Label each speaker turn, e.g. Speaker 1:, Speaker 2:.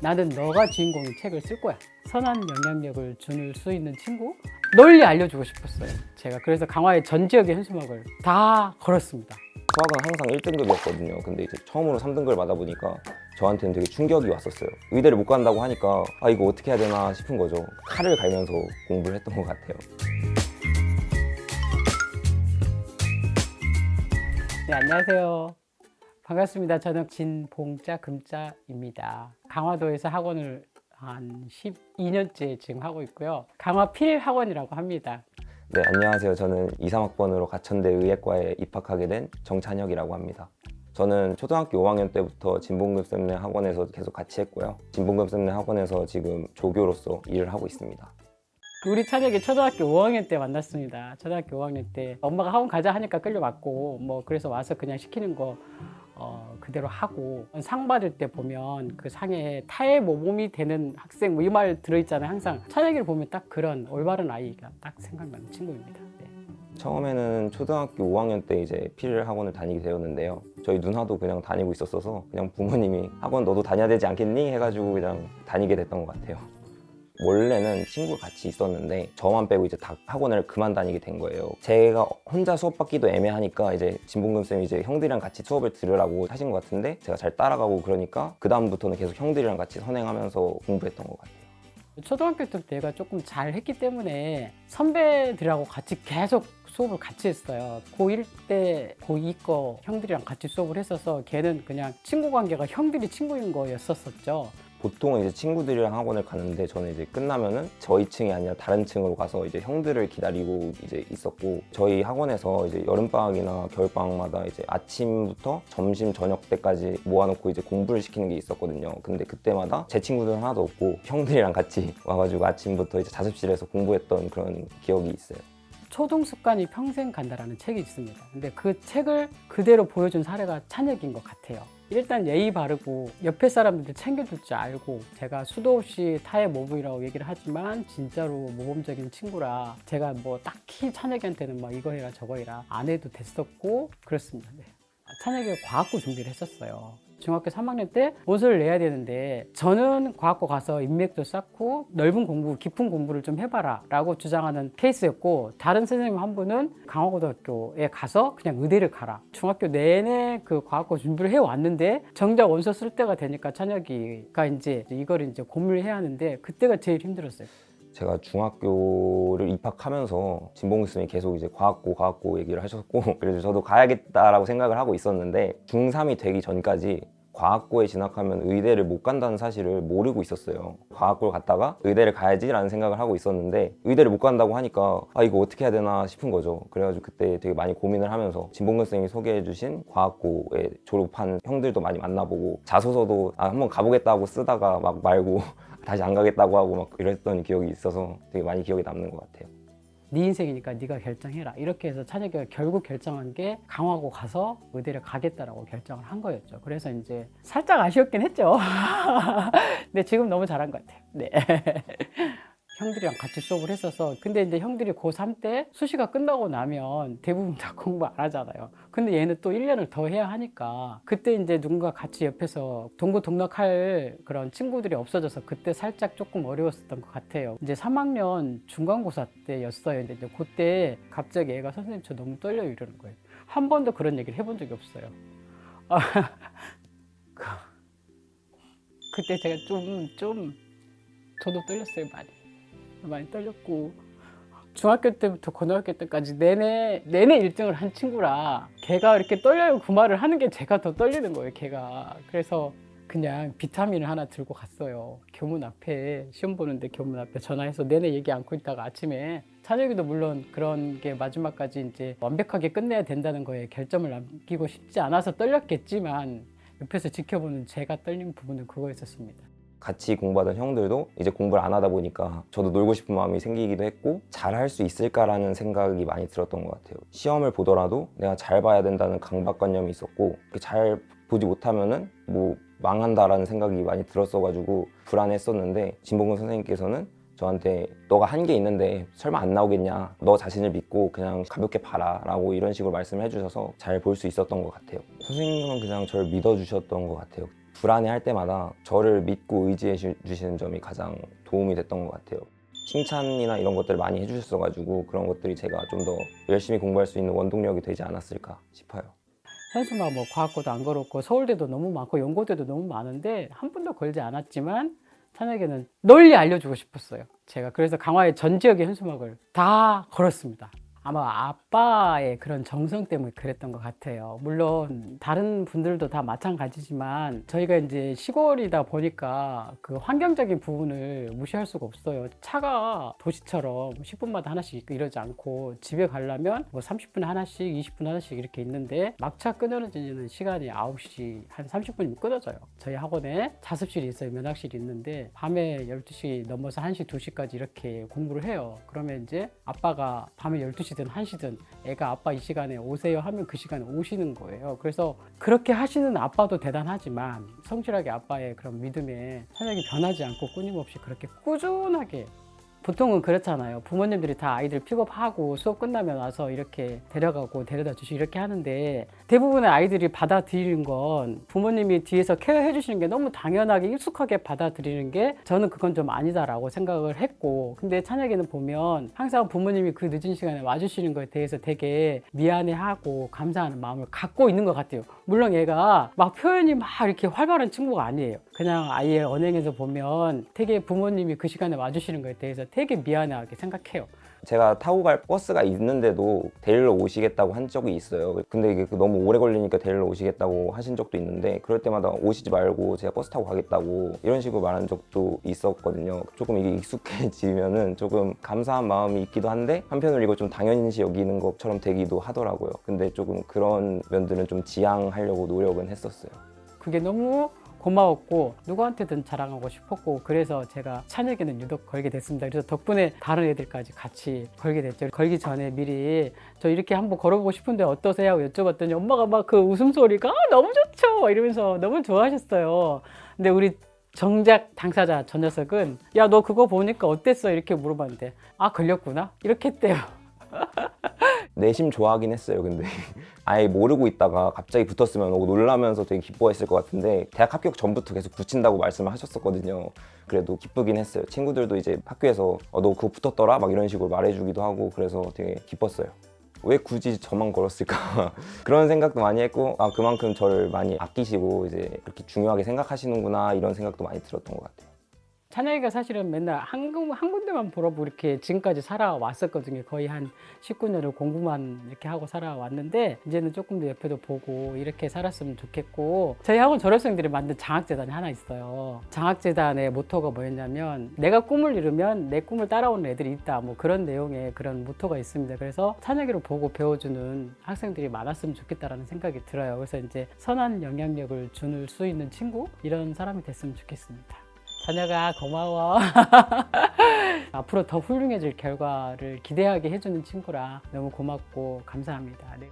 Speaker 1: 나는 너가 주인공인 책을 쓸 거야. 선한 영향력을 줄 수 있는 친구? 널리 알려주고 싶었어요. 제가 그래서 강화의 전 지역의 현수막을 다 걸었습니다.
Speaker 2: 수학은 항상 1등급이었거든요. 근데 이제 처음으로 3등급을 받아 보니까 저한테는 되게 충격이 왔었어요. 의대를 못 간다고 하니까 아 이거 어떻게 해야 되나 싶은 거죠. 칼을 갈면서 공부를 했던 것 같아요.
Speaker 1: 네, 안녕하세요. 반갑습니다. 저는 진봉자 금자입니다. 강화도에서 학원을 한 12년째 지금 하고 있고요. 강화 필 학원이라고 합니다.
Speaker 2: 네, 안녕하세요. 저는 2, 3학번으로 가천대 의예과에 입학하게 된 정찬혁이라고 합니다. 저는 초등학교 5학년 때부터 진봉금 쌤네 학원에서 계속 같이 했고요. 진봉금 쌤네 학원에서 지금 조교로서 일을 하고 있습니다.
Speaker 1: 우리 찬혁이 초등학교 5학년 때 만났습니다. 초등학교 5학년 때 엄마가 학원 가자 하니까 끌려왔고 뭐 그래서 와서 그냥 시키는 거 어, 그대로 하고 상 받을 때 보면 그 상에 타의 모범이 되는 학생 뭐 이 말 들어있잖아요. 항상 찬혁이를 보면 딱 그런 올바른 아이가 딱 생각나는 친구입니다. 네.
Speaker 2: 처음에는 초등학교 5학년 때 이제 필 학원을 다니게 되었는데요. 저희 누나도 그냥 다니고 있었어서 그냥 부모님이 학원 너도 다녀야 되지 않겠니? 해가지고 그냥 다니게 됐던 것 같아요. 원래는 친구가 같이 있었는데 저만 빼고 이제 다 학원을 그만 다니게 된 거예요. 제가 혼자 수업 받기도 애매하니까 이제 진봉금 쌤이 이제 형들이랑 같이 수업을 들으라고 하신 것 같은데 제가 잘 따라가고 그러니까 그 다음부터는 계속 형들이랑 같이 선행하면서 공부했던 것 같아요.
Speaker 1: 초등학교 때부터 얘가 조금 잘 했기 때문에 선배들하고 같이 계속 수업을 같이 했어요. 고1 때 고2 거 형들이랑 같이 수업을 했어서 걔는 그냥 친구 관계가 형들이 친구인 거였었었죠.
Speaker 2: 보통은 이제 친구들이랑 학원을 가는데 저는 이제 끝나면은 저희 층이 아니라 다른 층으로 가서 이제 형들을 기다리고 이제 있었고 저희 학원에서 이제 여름방학이나 겨울방학마다 이제 아침부터 점심 저녁 때까지 모아놓고 이제 공부를 시키는 게 있었거든요. 근데 그때마다 제 친구들은 하나도 없고 형들이랑 같이 와가지고 아침부터 이제 자습실에서 공부했던 그런 기억이 있어요.
Speaker 1: 초등 습관이 평생 간다라는 책이 있습니다. 근데 그 책을 그대로 보여준 사례가 찬혁인 것 같아요. 일단 예의 바르고 옆에 사람들 챙겨줄 줄 알고 제가 수도 없이 타의 모범이라고 얘기를 하지만 진짜로 모범적인 친구라 제가 뭐 딱히 찬혁이한테는 막 이거 해라 저거 해라 안 해도 됐었고 그렇습니다. 네. 찬혁이가 과학고 준비를 했었어요. 중학교 3학년 때 원서를 내야 되는데 저는 과학고 가서 인맥도 쌓고 넓은 공부, 깊은 공부를 좀 해봐라 라고 주장하는 케이스였고 다른 선생님 한 분은 강화고등학교에 가서 그냥 의대를 가라. 중학교 내내 그 과학고 준비를 해왔는데 정작 원서 쓸 때가 되니까 찬혁이가 이제 이걸 이제 고민을 해야 하는데 그때가 제일 힘들었어요.
Speaker 2: 제가 중학교를 입학하면서 진봉 교수님이 계속 이제 과학고 과학고 얘기를 하셨고 그래서 저도 가야겠다라고 생각을 하고 있었는데 중3이 되기 전까지 과학고에 진학하면 의대를 못 간다는 사실을 모르고 있었어요. 과학고를 갔다가 의대를 가야지라는 생각을 하고 있었는데 의대를 못 간다고 하니까 아 이거 어떻게 해야 되나 싶은 거죠. 그래가지고 그때 되게 많이 고민을 하면서 진봉근 선생님이 소개해주신 과학고에 졸업한 형들도 많이 만나보고 자소서도 아 한번 가보겠다고 쓰다가 막 말고 다시 안 가겠다고 하고 막 이랬던 기억이 있어서 되게 많이 기억에 남는 것 같아요.
Speaker 1: 네 인생이니까 네가 결정해라. 이렇게 해서 찬혁이가 결국 결정한 게 강화고 가서 의대를 가겠다라고 결정을 한 거였죠. 그래서 이제 살짝 아쉬웠긴 했죠. 근데 지금 너무 잘한 것 같아요. 네. 형들이랑 같이 수업을 했어서 근데 이제 형들이 고3 때 수시가 끝나고 나면 대부분 다 공부 안 하잖아요. 근데 얘는 또 1년을 더 해야 하니까 그때 이제 누군가 같이 옆에서 동고동락할 그런 친구들이 없어져서 그때 살짝 조금 어려웠었던 것 같아요. 이제 3학년 중간고사 때였어요. 근데 이제 그때 갑자기 애가 선생님 저 너무 떨려요 이러는 거예요. 한 번도 그런 얘기를 해본 적이 없어요. 아, 그- 그때 제가 좀, 좀, 저도 떨렸어요, 많이. 많이 떨렸고. 중학교 때부터 고등학교 때까지 내내, 내내 1등을 한 친구라 걔가 이렇게 떨려요 그 말을 하는 게 제가 더 떨리는 거예요, 걔가. 그래서 그냥 비타민을 하나 들고 갔어요. 교문 앞에, 시험 보는데 교문 앞에 전화해서 내내 얘기 않고 있다가 아침에 찬혁이도 물론 그런 게 마지막까지 이제 완벽하게 끝내야 된다는 거에 결점을 남기고 싶지 않아서 떨렸겠지만 옆에서 지켜보는 제가 떨린 부분은 그거였었습니다.
Speaker 2: 같이 공부하던 형들도 이제 공부를 안 하다 보니까 저도 놀고 싶은 마음이 생기기도 했고 잘 할 수 있을까라는 생각이 많이 들었던 것 같아요. 시험을 보더라도 내가 잘 봐야 된다는 강박관념이 있었고 잘 보지 못하면은 뭐 망한다라는 생각이 많이 들었어가지고 불안했었는데 진봉근 선생님께서는 저한테 너가 한 게 있는데 설마 안 나오겠냐? 너 자신을 믿고 그냥 가볍게 봐라. 라고 이런 식으로 말씀을 해주셔서 잘 볼 수 있었던 것 같아요. 선생님은 그냥 저를 믿어 주셨던 것 같아요 불안해할 때마다 저를 믿고 의지해 주- 주시는 점이 가장 도움이 됐던 것 같아요. 칭찬이나 이런 것들을 많이 해주셨어가지고 그런 것들이 제가 좀 더 열심히 공부할 수 있는 원동력이 되지 않았을까 싶어요.
Speaker 1: 현수막 뭐 과학고도 안 걸었고 서울대도 너무 많고 연고대도 너무 많은데 한 번도 걸지 않았지만 찬혁이는 널리 알려주고 싶었어요. 제가 그래서 강화의 전 지역의 현수막을 다 걸었습니다. 아마 아빠의 그런 정성 때문에 그랬던 것 같아요. 물론 다른 분들도 다 마찬가지지만 저희가 이제 시골이다 보니까 그 환경적인 부분을 무시할 수가 없어요. 차가 도시처럼 10분마다 하나씩 있고 이러지 않고 집에 가려면 뭐 30분에 하나씩, 20분에 하나씩 이렇게 있는데 막차 끊어지는 시간이 9시 한 30분이면 끊어져요. 저희 학원에 자습실이 있어요. 면학실이 있는데 밤에 12시 넘어서 1시, 2시까지 이렇게 공부를 해요. 그러면 이제 아빠가 밤에 12시 든 1시든 애가 아빠 이 시간에 오세요 하면 그 시간에 오시는 거예요. 그래서 그렇게 하시는 아빠도 대단하지만 성실하게 아빠의 그런 믿음에 찬혁이 변하지 않고 끊임없이 그렇게 꾸준하게 보통은 그렇잖아요. 부모님들이 다 아이들 픽업하고 수업 끝나면 와서 이렇게 데려가고 데려다 주시고 이렇게 하는데 대부분의 아이들이 받아들이는 건 부모님이 뒤에서 케어해 주시는 게 너무 당연하게 익숙하게 받아들이는 게 저는 그건 좀 아니다라고 생각을 했고 근데 찬혁이는 보면 항상 부모님이 그 늦은 시간에 와주시는 거에 대해서 되게 미안해하고 감사하는 마음을 갖고 있는 것 같아요. 물론 얘가 막 표현이 막 이렇게 활발한 친구가 아니에요. 그냥 아이의 언행에서 보면 되게 부모님이 그 시간에 와주시는 거에 대해서 되게 미안하게 생각해요.
Speaker 2: 제가 타고 갈 버스가 있는데도 데리러 오시겠다고 한 적이 있어요. 근데 이게 그 너무 오래 걸리니까 데리러 오시겠다고 하신 적도 있는데 그럴 때마다 오시지 말고 제가 버스 타고 가겠다고 이런 식으로 말한 적도 있었거든요. 조금 이게 익숙해지면은 조금 감사한 마음이 있기도 한데 한편으로 이거 좀 당연시 여기는 것처럼 되기도 하더라고요. 근데 조금 그런 면들은 좀 지양하려고 노력은 했었어요.
Speaker 1: 그게 너무 고마웠고 누구한테든 자랑하고 싶었고 그래서 제가 찬혁이는 유독 걸게 됐습니다. 그래서 덕분에 다른 애들까지 같이 걸게 됐죠. 걸기 전에 미리 저 이렇게 한번 걸어보고 싶은데 어떠세요? 하고 여쭤봤더니 엄마가 막 그 웃음소리가 아, 너무 좋죠 이러면서 너무 좋아하셨어요. 근데 우리 정작 당사자 저 녀석은 야 너 그거 보니까 어땠어? 이렇게 물어봤는데 아 걸렸구나 이렇게 했대요.
Speaker 2: 내심 좋아하긴 했어요. 근데 아예 모르고 있다가 갑자기 붙었으면 오, 놀라면서 되게 기뻐했을 것 같은데 대학 합격 전부터 계속 붙인다고 말씀을 하셨었거든요. 그래도 기쁘긴 했어요. 친구들도 이제 학교에서 어, 너 그거 붙었더라 막 이런 식으로 말해주기도 하고 그래서 되게 기뻤어요. 왜 굳이 저만 걸었을까 그런 생각도 많이 했고 아 그만큼 저를 많이 아끼시고 이제 그렇게 중요하게 생각하시는구나 이런 생각도 많이 들었던 것 같아요.
Speaker 1: 찬혁이가 사실은 맨날 한, 군- 한 군데만 보러고 이렇게 지금까지 살아왔었거든요. 거의 한 19년을 공부만 이렇게 하고 살아왔는데 이제는 조금 더 옆에도 보고 이렇게 살았으면 좋겠고 저희 학원 졸업생들이 만든 장학재단이 하나 있어요. 장학재단의 모토가 뭐였냐면 내가 꿈을 이루면 내 꿈을 따라오는 애들이 있다. 뭐 그런 내용의 그런 모토가 있습니다. 그래서 찬혁이를 보고 배워주는 학생들이 많았으면 좋겠다라는 생각이 들어요. 그래서 이제 선한 영향력을 줄 수 있는 친구 이런 사람이 됐으면 좋겠습니다. 자녀가 고마워. 앞으로 더 훌륭해질 결과를 기대하게 해주는 친구라 너무 고맙고 감사합니다. 네.